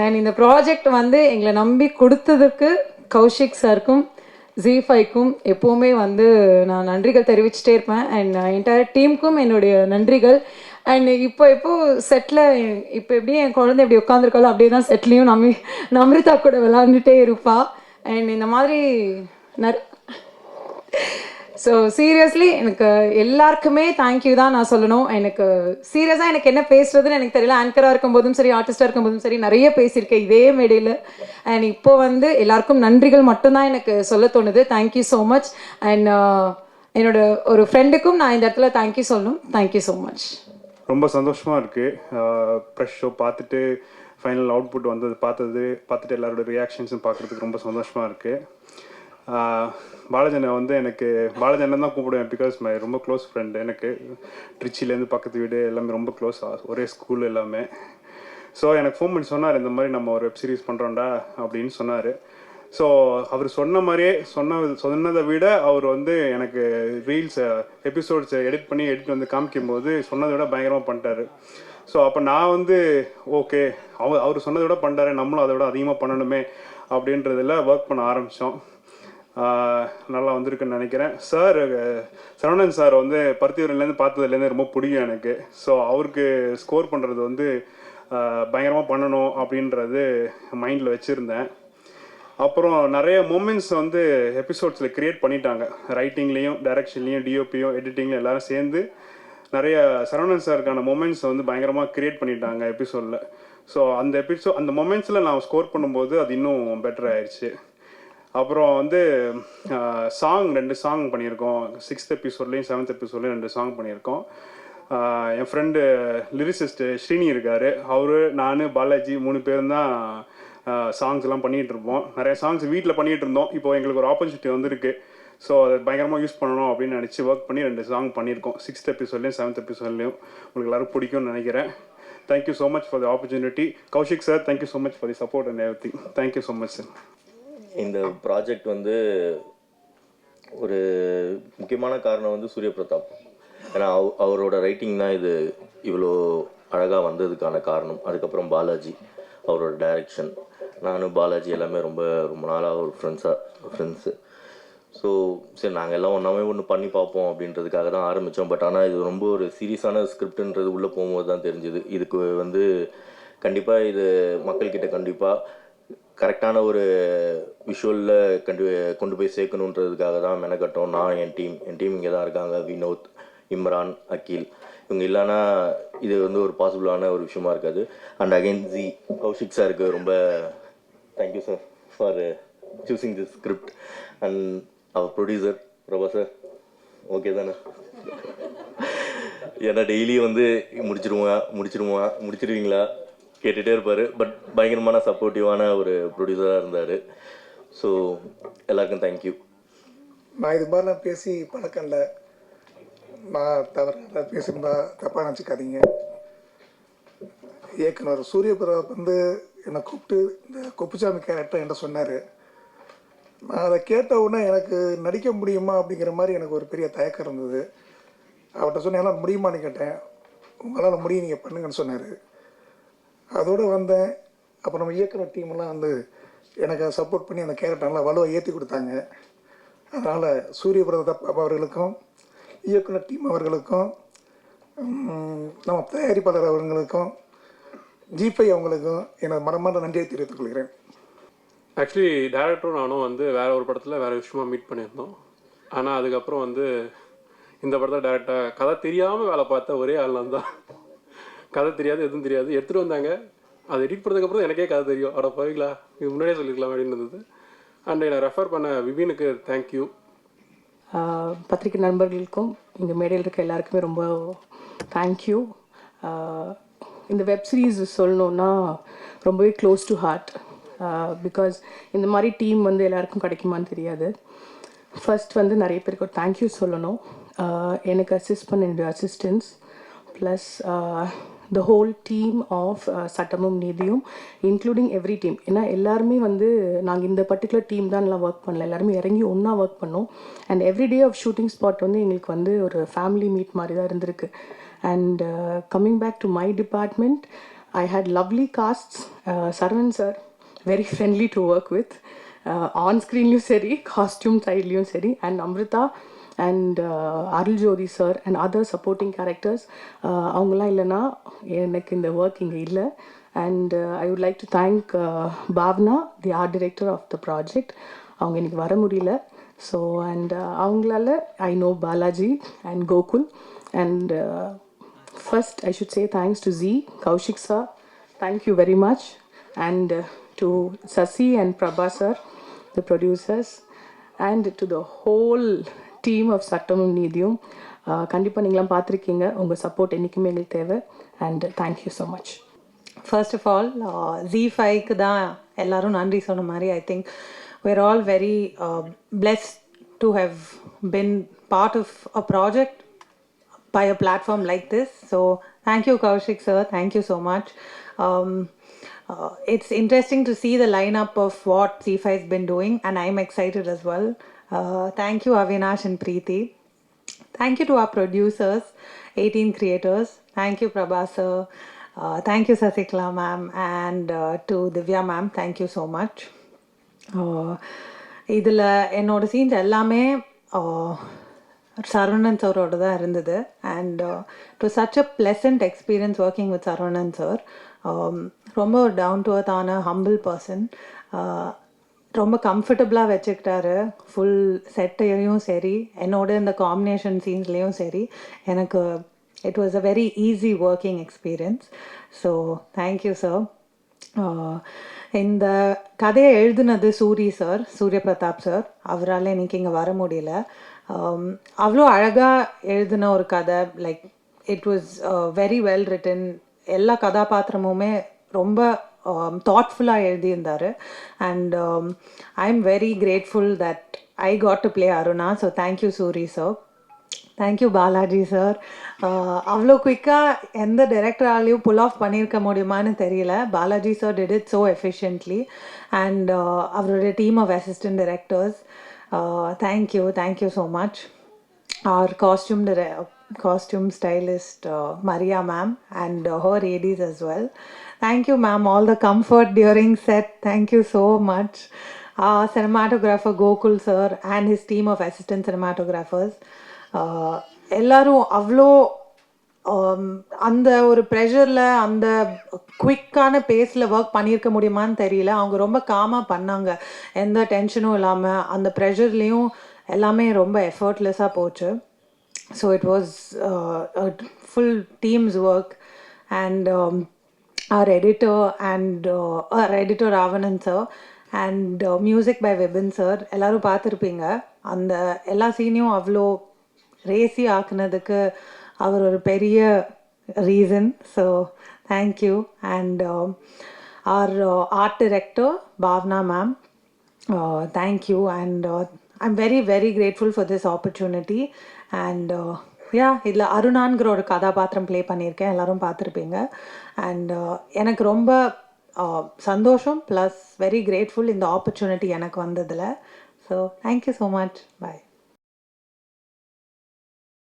And இந்த project வந்து எங்களை நம்பி கொடுத்ததுக்கு கௌஷிக் சாருக்கும் ஜி ஃபைக்கும் எப்போவுமே வந்து நான் நன்றிகள் தெரிவிச்சுட்டே இருப்பேன். அண்ட் என்டையர் டீமுக்கும் என்னுடைய நன்றிகள். அண்ட் இப்போ இப்போ செட்டில் இப்போ எப்படி என் குழந்தை எப்படி உட்காந்துருக்காளோ அப்படியே தான் செட்லேயும் நமி நம்ரிதா கூட விளாண்டுட்டே இருப்பாள் அண்ட் இந்த மாதிரி நர் ஸோ சீரியஸ்லி எனக்கு எல்லாருக்குமே தேங்க்யூ தான் நான் சொல்லணும். எனக்கு சீரியஸாக எனக்கு என்ன பேசுறதுன்னு எனக்கு தெரியல. ஆங்கராக இருக்கும்போதும் சரி ஆர்டிஸ்டாக இருக்கும்போதும் சரி நிறைய பேசியிருக்கேன் இதே மேடையில். அண்ட் இப்போ வந்து எல்லாருக்கும் நன்றிகள் மட்டும்தான் எனக்கு சொல்ல தோணுது. தேங்க்யூ ஸோ மச் அண்ட் என்னோட ஒரு ஃப்ரெண்டுக்கும் நான் இந்த இடத்துல தேங்க்யூ சொல்லணும். தேங்க்யூ ஸோ மச் ரொம்ப சந்தோஷமாக இருக்குது ப்ரெஷ் uh, ஷோ பார்த்துட்டு ஃபைனல் அவுட்புட் வந்தது பார்த்தது பார்த்துட்டு எல்லாரோட ரியாக்ஷன்ஸும் பார்க்குறதுக்கு ரொம்ப சந்தோஷமாக இருக்குது பாலாஜனை வந்து எனக்கு பாலாஜனை தான் கூப்பிடுவேன் பிகாஸ் மை ரொம்ப க்ளோஸ் ஃப்ரெண்ட் எனக்கு ட்ரிச்சிலேருந்து பக்கத்து வீடு எல்லாமே ரொம்ப க்ளோஸ் ஒரே ஸ்கூல் எல்லாமே. ஸோ எனக்கு ஃபோன் பண்ணி சொன்னார் இந்த மாதிரி நம்ம ஒரு வெப் சீரிஸ் பண்ணுறோம்டா அப்படின்னு சொன்னார். ஸோ அவர் சொன்ன மாதிரியே சொன்ன சொன்னதை விட அவர் வந்து எனக்கு ரீல்ஸை எபிசோட்ஸை எடிட் பண்ணி எடிட் வந்து காமிக்கும் போது சொன்னதை விட பயங்கரமாக பண்ணிட்டாரு. ஸோ அப்போ நான் வந்து ஓகே அவர் அவர் சொன்னதை விட பண்ணிட்டாரு நம்மளும் அதை விட அதிகமாக பண்ணணுமே அப்படின்றதுல ஒர்க் பண்ண ஆரம்பித்தோம் நல்லா வந்திருக்குன்னு நினைக்கிறேன். சார் சரவணன் சார் வந்து பருத்தியூர்லேருந்து பார்த்ததுலேருந்து ரொம்ப பிடிக்கும் எனக்கு. ஸோ அவருக்கு ஸ்கோர் பண்ணுறது வந்து பயங்கரமாக பண்ணணும் அப்படின்றது மைண்டில் வச்சுருந்தேன். அப்புறம் நிறைய மூமெண்ட்ஸ் வந்து எபிசோட்ஸில் க்ரியேட் பண்ணிட்டாங்க. ரைட்டிங்லேயும் டைரக்ஷன்லேயும் டிஓபியும் எடிட்டிங்லையும் எல்லோரும் சேர்ந்து நிறைய சரவணன் சாருக்கான மூமெண்ட்ஸ் வந்து பயங்கரமாக க்ரியேட் பண்ணிட்டாங்க எபிசோடில் ஸோ அந்த எபிசோட் அந்த மொமெண்ட்ஸில் நான் ஸ்கோர் பண்ணும்போது அது இன்னும் பெட்டர் ஆயிடுச்சு அப்புறம் வந்து சாங் ரெண்டு சாங் பண்ணியிருக்கோம். சிக்ஸ்த் எபிசோட்லேயும் செவன்த் எபிசோட்லேயும் ரெண்டு சாங் பண்ணியிருக்கோம். என் ஃப்ரெண்டு லிரிசிஸ்ட் ஸ்ரீனி இருக்கார். அவரு நான் பாலாஜி மூணு பேரும் தான் சாங்ஸ் எல்லாம் பண்ணிகிட்டு இருப்போம். நிறைய சாங்ஸ் வீட்டில் பண்ணிகிட்டு இருந்தோம். இப்போ எங்களுக்கு ஒரு ஆப்பர்ச்சுனிட்டி வந்திருக்கு. ஸோ அதை பயங்கரமாக யூஸ் பண்ணணும் அப்படின்னு நினச்சி ஒர்க் பண்ணி ரெண்டு சாங் பண்ணியிருக்கோம். சிக்ஸ்த் எபிசோட்லேயும் செவன்த் எபிசோட்லேயும் உங்களுக்கு எல்லாரும் பிடிக்கும்னு நினைக்கிறேன். Thank you so much for the opportunity Kaushik sir thank you so much for the support and everything thank you so much sir இந்த ப்ராஜெக்ட் வந்து ஒரு முக்கியமான காரணம் வந்து சூரிய பிரதாப். ஏன்னா அவ- அவரோட ரைட்டிங் தான் இது இவ்வளோ அழகாக வந்ததுக்கான காரணம். அதுக்கப்புறம் பாலாஜி அவரோட டைரக்ஷன் நானும் பாலாஜி எல்லாமே ரொம்ப ரொம்ப நாளாக ஒரு ஃப்ரெண்ட்ஸாக ஃப்ரெண்ட்ஸு ஸோ சரி நாங்கள் எல்லாம் ஒன்றாவே ஒன்று பண்ணி பார்ப்போம் அப்படின்றதுக்காக தான் ஆரம்பித்தோம் பட் ஆனால் இது ரொம்ப ஒரு சீரியஸான ஸ்கிரிப்டுன்றது உள்ளே போகும்போது தான் தெரிஞ்சுது. இதுக்கு வந்து கண்டிப்பாக இது மக்கள்கிட்ட கண்டிப்பாக கரெக்டான ஒரு விஷுவலில் கண்டு கொண்டு போய் சேர்க்கணுன்றதுக்காக தான் மெனக்கட்டோம். நான் என் டீம் என் டீம் இங்கே தான் இருக்காங்க. வினோத் இம்ரான் அகில். இவங்க இல்லைன்னா இது வந்து ஒரு பாசிபிளான ஒரு விஷயமா இருக்காது. அண்ட் அகைன் ஜி கௌஷிக் சாருக்கு ரொம்ப thank you sir for choosing this script and our producer Prabha sir okay தானே? ஏன்னா டெய்லி வந்து முடிச்சிருவான் முடிச்சிருவான் முடிச்சிருவீங்களா? கேட்டுகிட்டே இருப்பார். பட் பயங்கரமான சப்போர்ட்டிவான ஒரு ப்ரொடியூசராக இருந்தார். ஸோ எல்லாருக்கும் தேங்க்யூ நான் இது மாதிரிலாம் பேசி பழக்கம் இல்லை நான் தவறாக பேசியிருந்தா தப்பாக நினச்சிக்காதீங்க. இயக்குனர் சூரிய வந்து என்னை கூப்பிட்டு இந்த குப்புசாமி கேரக்டர் என்கிட்ட சொன்னார். நான் அதை கேட்ட உடனே எனக்கு நடிக்க முடியுமா அப்படிங்கிற மாதிரி எனக்கு ஒரு பெரிய தயக்கம் இருந்தது. அவர்கிட்ட சொன்னேன் என்னால் முடியுமான்னு கேட்டேன். உங்களால் முடியும் நீங்கள் பண்ணுங்கன்னு சொன்னார். அதோடு வந்தேன். அப்புறம் நம்ம இயக்குனர் டீம்லாம் வந்து எனக்கு சப்போர்ட் பண்ணி அந்த கேரக்டர் நல்லா வலுவை ஏற்றி கொடுத்தாங்க. அதனால் சூரிய பிரதாப் அவர்களுக்கும் இயக்குனர் டீம் அவர்களுக்கும் நம்ம தயாரிப்பாளர் அவர்களுக்கும் ஜிபை அவங்களுக்கும் எனது மனமார்ந்த நன்றியை தெரிவித்துக் கொள்கிறேன். ஆக்சுவலி டேரக்டரும் நானும் வந்து வேறு ஒரு படத்தில் வேறு விஷயமா மீட் பண்ணியிருந்தோம். ஆனால் அதுக்கப்புறம் வந்து இந்த படத்தை டேரெக்டாக கதை தெரியாமல் வேலை பார்த்த ஒரே ஆள் தான் கதை தெரியாது எதுவும் தெரியாது. எடுத்துகிட்டு வந்தாங்க. அதை எடிட் பண்ணதுக்கப்புறம் எனக்கே கதை தெரியும். அட போவீங்களா இது முன்னாடியே சொல்லியிருக்கலாம் அப்படின்னு இருந்தது. அண்ட் நான் ரெஃபர் பண்ண விபினுக்கு தேங்க்யூ ஆஹ் பத்திரிகை நண்பர்களுக்கும் இங்கே மேடையில் இருக்க எல்லாருக்குமே ரொம்ப தேங்க்யூ இந்த வெப் சீரிஸ் சொல்லணுன்னா ரொம்பவே க்ளோஸ் டு ஹார்ட் பிகாஸ் இந்த மாதிரி டீம் வந்து எல்லாருக்கும் கிடைக்குமான்னு தெரியாது. ஃபர்ஸ்ட் வந்து நிறைய பேருக்கு ஒரு தேங்க்யூ சொல்லணும். எனக்கு அசிஸ்ட் பண்ண என்னுடைய assistance plus the whole team of சட்டமும் நீதியும் இன்க்ளூடிங் எவ்ரி டீம் ஏன்னா எல்லாருமே வந்து நாங்கள் இந்த பர்டிகுலர் டீம் தான் எல்லாம் ஒர்க் பண்ணல. எல்லாருமே இறங்கி ஒன்றா ஒர்க் பண்ணோம். And every day of shooting spot வந்து எங்களுக்கு வந்து ஒரு ஃபேமிலி மீட் மாதிரி தான் இருந்திருக்கு. And coming back to my department I had lovely cast Uh, sir very friendly to work with on ஸ்க்ரீன்லேயும் சரி காஸ்டியூம் சைட்லேயும் சரி. And seri, and Arul Jothi sir and other supporting characters அவங்களாம் இல்லைன்னா எனக்கு இந்த ஒர்க் இங்கே இல்லை and I would like to thank Bhavna the art director of the project அவங்க இன்னைக்கு வர முடியல ஸோ அண்ட் அவங்களால I know Balaji and Gokul and first I should say thanks to G Kaushik sir thank you very much and to Sasi and Prabha sir the producers and to the whole team of சட்டமும் நீதியும் கண்டிப்பாக நீங்களாம் பார்த்துருக்கீங்க உங்கள் support என்றைக்குமே எங்களுக்கு தேவை and thank you so much first of all G ஃபைக்கு தான் எல்லோரும் நன்றி சொன்ன மாதிரி I think we're all very bless to have been part of a project by a platform like this so thank you Kaushik sir thank you so much Uh, it's interesting to see the lineup of what C5 has been doing, and I'm excited as well. Thank you Avinash and Preethi thank you to our producers eighteen creators thank you Prabha sir thank you Sasikala ma'am and to Divya ma'am thank you so much இதில் என்னோடய scenes எல்லாமே சரவணன் சாரோட தான் இருந்தது and to such a pleasant experience working with Saravanan sir ரொம்ப ஒரு down to அர்த்தான humble person ரொம்ப கம்ஃபர்டபுளாக வச்சுக்கிட்டாரு. ஃபுல் செட்டையும் சரி என்னோட இந்த காம்பினேஷன் சீன்ஸ்லேயும் சரி எனக்கு it was a very easy working experience so thank you sir இந்த கதையை எழுதுனது சூரி சார் சூரிய பிரதாப் சார் அவரால் இன்னைக்கு இங்கே வர முடியல. அவ்வளோ அழகாக எழுதின ஒரு கதை. Like it was very well written எல்லா கதாபாத்திரமுமே ரொம்ப தாட்ஃபுல்லாக எழுதியிருந்தார். And I am very grateful that I got to play Aruna so thank you Suri sir thank you Balaji sir அவ்வளோ குயிக்காக எந்த டைரக்டராலையும் புல் ஆஃப் பண்ணியிருக்க முடியுமான்னு தெரியல. Balaji sir did it so efficiently and அவருடைய team of assistant directors thank you thank you so much our costume costume stylist Maria ma'am and her ADs as well. Thank you ma'am all the comfort during set. Thank you so much. Uh, cinematographer gokul sir and his team of assistant cinematographers uh, எல்லாரும் அவ்வளோ um, அந்த ஒரு ப்ரெஷரில் அந்த குவிக்கான பேஸில் work பண்ணியிருக்க முடியுமான்னு தெரியல. அவங்க ரொம்ப காமாக பண்ணாங்க. எந்த டென்ஷனும் இல்லாமல் அந்த ப்ரெஷர்லேயும் எல்லாமே ரொம்ப எஃபர்ட்லெஸ்ஸாக போச்சு. so it was full teams work and our editor and uh, our editor Ravanan sir and music by Vipin sir எல்லாரும் பார்த்துருப்பீங்க அந்த எல்லா சீனையும் அவ்வளோ ரேசி ஆக்குனதுக்கு அவர் ஒரு பெரிய reason so thank you and our art director Bhavna ma'am thank you and I'm very very grateful for this opportunity and yeah இதில் அருணான்கிற ஒரு கதாபாத்திரம் ப்ளே பண்ணியிருக்கேன். எல்லாரும் பார்த்துருப்பீங்க. அண்ட் uh, எனக்கு ரொம்ப uh, சந்தோஷம் ப்ளஸ் வெரி கிரேட்ஃபுல் இந்த ஆப்பர்ச்சுனிட்டி எனக்கு வந்ததில். So thank you so much bye